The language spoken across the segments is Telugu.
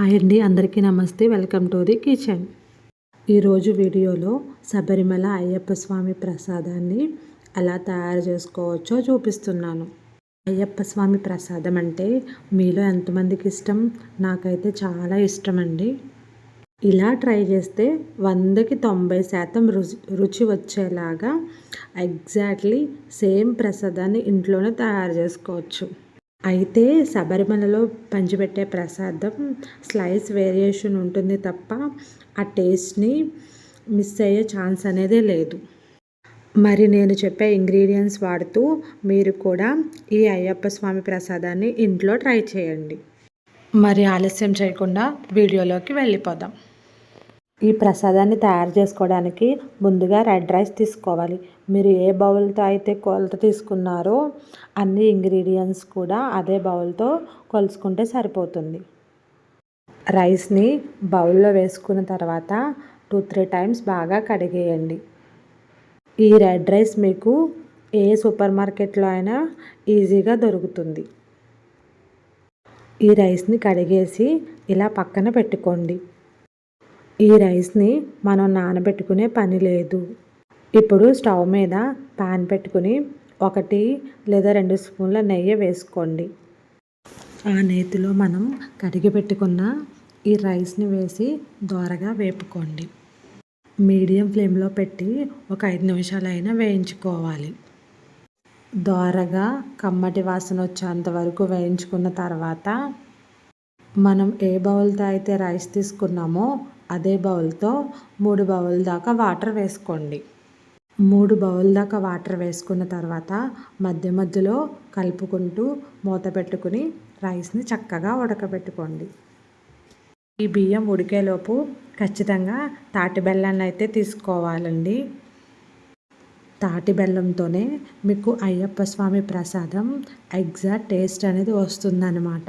హాయ్ అండి అందరికీ నమస్తే. Welcome to the kitchen. ఈరోజు వీడియోలో శబరిమల అయ్యప్ప స్వామి ప్రసాదాన్ని ఎలా తయారు చేసుకోవచ్చో చూపిస్తున్నాను. అయ్యప్ప స్వామి ప్రసాదం అంటే మీలో ఎంతమందికి ఇష్టం? నాకైతే చాలా ఇష్టం అండి ఇలా ట్రై చేస్తే వందకి తొంభై శాతం రుచి రుచి వచ్చేలాగా ఎగ్జాక్ట్లీ సేమ్ ప్రసాదాన్ని ఇంట్లోనే తయారు చేసుకోవచ్చు. అయితే శబరిమలలో పంచిపెట్టే ప్రసాదం స్లైస్ వేరియేషన్ ఉంటుంది తప్ప ఆ టేస్ట్ని మిస్ అయ్యే ఛాన్స్ అనేది లేదు. మరి నేను చెప్పే ఇంగ్రీడియంట్స్ వాడుతూ మీరు కూడా ఈ అయ్యప్ప స్వామి ప్రసాదాన్ని ఇంట్లో ట్రై చేయండి. మరి ఆలస్యం చేయకుండా వీడియోలోకి వెళ్ళిపోదాం. ఈ ప్రసాదాన్ని తయారు చేసుకోవడానికి ముందుగా రెడ్ రైస్ తీసుకోవాలి. మీరు ఏ బౌల్తో అయితే కొలత తీసుకున్నారో అన్ని ఇంగ్రీడియంట్స్ కూడా అదే బౌల్తో కొలుసుకుంటే సరిపోతుంది. రైస్ని బౌల్లో వేసుకున్న తర్వాత టూ త్రీ టైమ్స్ బాగా కడిగేయండి. ఈ రెడ్ రైస్ మీకు ఏ సూపర్ మార్కెట్లో అయినా ఈజీగా దొరుకుతుంది. ఈ రైస్ని కడిగేసి ఇలా పక్కన పెట్టుకోండి. ఈ రైస్ని మనం నానబెట్టుకునే పని లేదు. ఇప్పుడు స్టవ్ మీద పాన్ పెట్టుకుని ఒకటి లేదా రెండు స్పూన్ల నెయ్యి వేసుకోండి. ఆ నేతిలో మనం కడిగి పెట్టుకున్న ఈ రైస్ని వేసి దోరగా వేపుకోండి. మీడియం ఫ్లేమ్లో పెట్టి ఒక ఐదు నిమిషాలైనా వేయించుకోవాలి. దోరగా కమ్మటి వాసన వచ్చేంత వరకు వేయించుకున్న తర్వాత మనం ఏ బౌల్తో అయితే రైస్ తీసుకున్నామో అదే బౌల్తో మూడు బౌల్ దాకా వాటర్ వేసుకోండి. మూడు బౌల్ దాకా వాటర్ వేసుకున్న తర్వాత మధ్య మధ్యలో కలుపుకుంటూ మూత పెట్టుకుని రైస్ని చక్కగా ఉడకబెట్టుకోండి. ఈ బియ్యం ఉడికేలోపు ఖచ్చితంగా తాటి బెల్లాన్ని అయితే తీసుకోవాలండి. తాటి బెల్లంతోనే మీకు అయ్యప్ప స్వామి ప్రసాదం ఎగ్జాక్ట్ టేస్ట్ అనేది వస్తుందన్నమాట.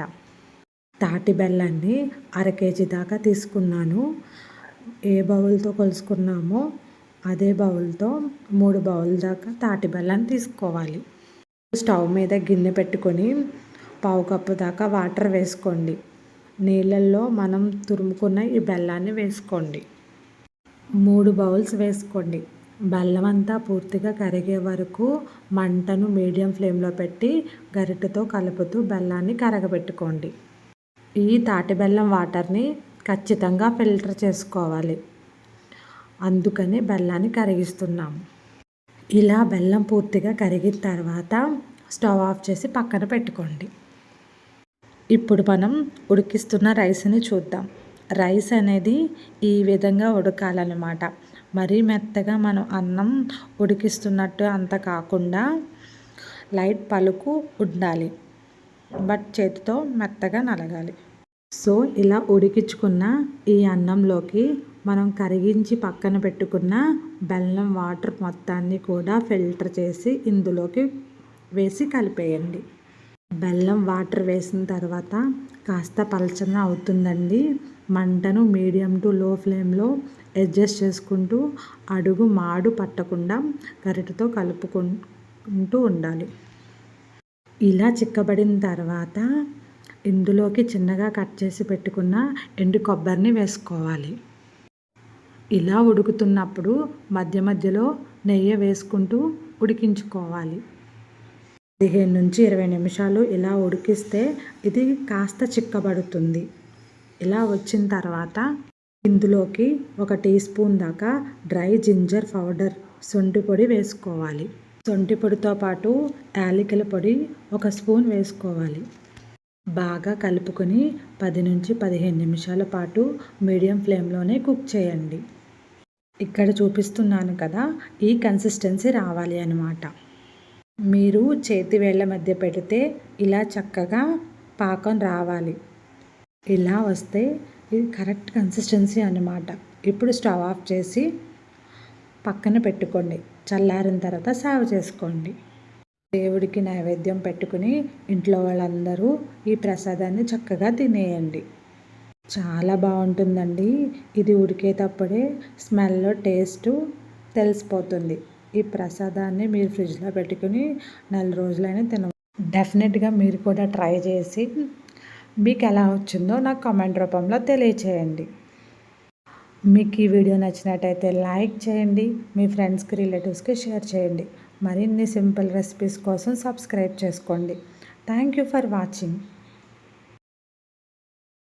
తాటి బెల్లాన్ని అర కేజీ దాకా తీసుకున్నాను. ఏ బౌల్తో కొలుసుకున్నామో అదే బౌల్తో మూడు బౌల్ దాకా తాటి బెల్లాన్ని తీసుకోవాలి. స్టవ్ మీద గిన్నె పెట్టుకొని పావు కప్పు దాకా వాటర్ వేసుకోండి. నీళ్ళల్లో మనం తురుముకున్న ఈ బెల్లాన్ని వేసుకోండి. మూడు బౌల్స్ వేసుకోండి. బెల్లం అంతా పూర్తిగా కరిగే వరకు మంటను మీడియం ఫ్లేమ్లో పెట్టి గరిటెతో కలుపుతూ బెల్లాన్ని కరగబెట్టుకోండి. ఈ తాటి బెల్లం వాటర్ని ఖచ్చితంగా ఫిల్టర్ చేసుకోవాలి. అందుకని బెల్లాన్ని కరిగిస్తున్నాము ఇలా బెల్లం పూర్తిగా కరిగిన తర్వాత స్టవ్ ఆఫ్ చేసి పక్కన పెట్టుకోండి. ఇప్పుడు మనం ఉడికిస్తున్న రైస్ని చూద్దాం. రైస్ అనేది ఈ విధంగా ఉడకాలన్నమాట. మరీ మెత్తగా మనం అన్నం ఉడికిస్తున్నట్టు అంత కాకుండా లైట్ పలుకు ఉండాలి. బట్ చేతితో మెత్తగా నలగాలి. సో ఇలా ఉడికించుకున్న ఈ అన్నంలోకి మనం కరిగించి పక్కన పెట్టుకున్న బెల్లం వాటర్ మొత్తాన్ని కూడా ఫిల్టర్ చేసి ఇందులోకి వేసి కలిపేయండి. బెల్లం వాటర్ వేసిన తర్వాత కాస్త పలచన అవుతుందండి. మంటను మీడియం టు లో ఫ్లేమ్లో అడ్జస్ట్ చేసుకుంటూ అడుగు మాడు పట్టకుండా గరిటతో కలుపుకుంటూ ఉండాలి. ఇలా చిక్కబడిన తర్వాత ఇందులోకి చిన్నగా కట్ చేసి పెట్టుకున్న ఎండు కొబ్బరిని వేసుకోవాలి. ఇలా ఉడుకుతున్నప్పుడు మధ్య మధ్యలో నెయ్యి వేసుకుంటూ ఉడికించుకోవాలి. పదిహేను నుంచి ఇరవై నిమిషాలు ఇలా ఉడికిస్తే ఇది కాస్త చిక్కబడుతుంది. ఇలా వచ్చిన తర్వాత ఇందులోకి ఒక టీ స్పూన్ దాకా డ్రై జింజర్ పౌడర్ సొంటి పొడి వేసుకోవాలి. సొంటి పొడితో పాటు యాలకుల పొడి ఒక స్పూన్ వేసుకోవాలి. బాగా కలుపుకొని పది నుంచి పదిహేను నిమిషాల పాటు మీడియం ఫ్లేమ్లోనే కుక్ చేయండి. ఇక్కడ చూపిస్తున్నాను కదా ఈ కన్సిస్టెన్సీ రావాలి అన్నమాట. మీరు చేతి వేళ్ళ మధ్య పెడితే ఇలా చక్కగా పాకం రావాలి. ఇలా వస్తే ఇది కరెక్ట్ కన్సిస్టెన్సీ అన్నమాట. ఇప్పుడు స్టవ్ ఆఫ్ చేసి పక్కన పెట్టుకోండి. చల్లారిన తర్వాత సర్వ్ చేసుకోండి. దేవుడికి నైవేద్యం పెట్టుకుని ఇంట్లో వాళ్ళందరూ ఈ ప్రసాదాన్ని చక్కగా తినేయండి. చాలా బాగుంటుందండి. ఇది ఉడికేటప్పుడే స్మెల్ టేస్ట్ తెలిసిపోతుంది. ఈ ప్రసాదాన్ని మీరు ఫ్రిడ్జ్లో పెట్టుకుని నెల రోజులైనా తిన డెఫినెట్గా మీరు కూడా ట్రై చేసి మీకు ఎలా వచ్చిందో నాకు కామెంట్ రూపంలో తెలియచేయండి. మీకు ఈ వీడియో నచ్చినట్టయితే లైక్ చేయండి మీ ఫ్రెండ్స్కి రిలేటివ్స్కి షేర్ చేయండి. మరిన్ని సింపుల్ రెసిపీస్ కోసం సబ్స్క్రైబ్ చేసుకోండి. Thank you for watching.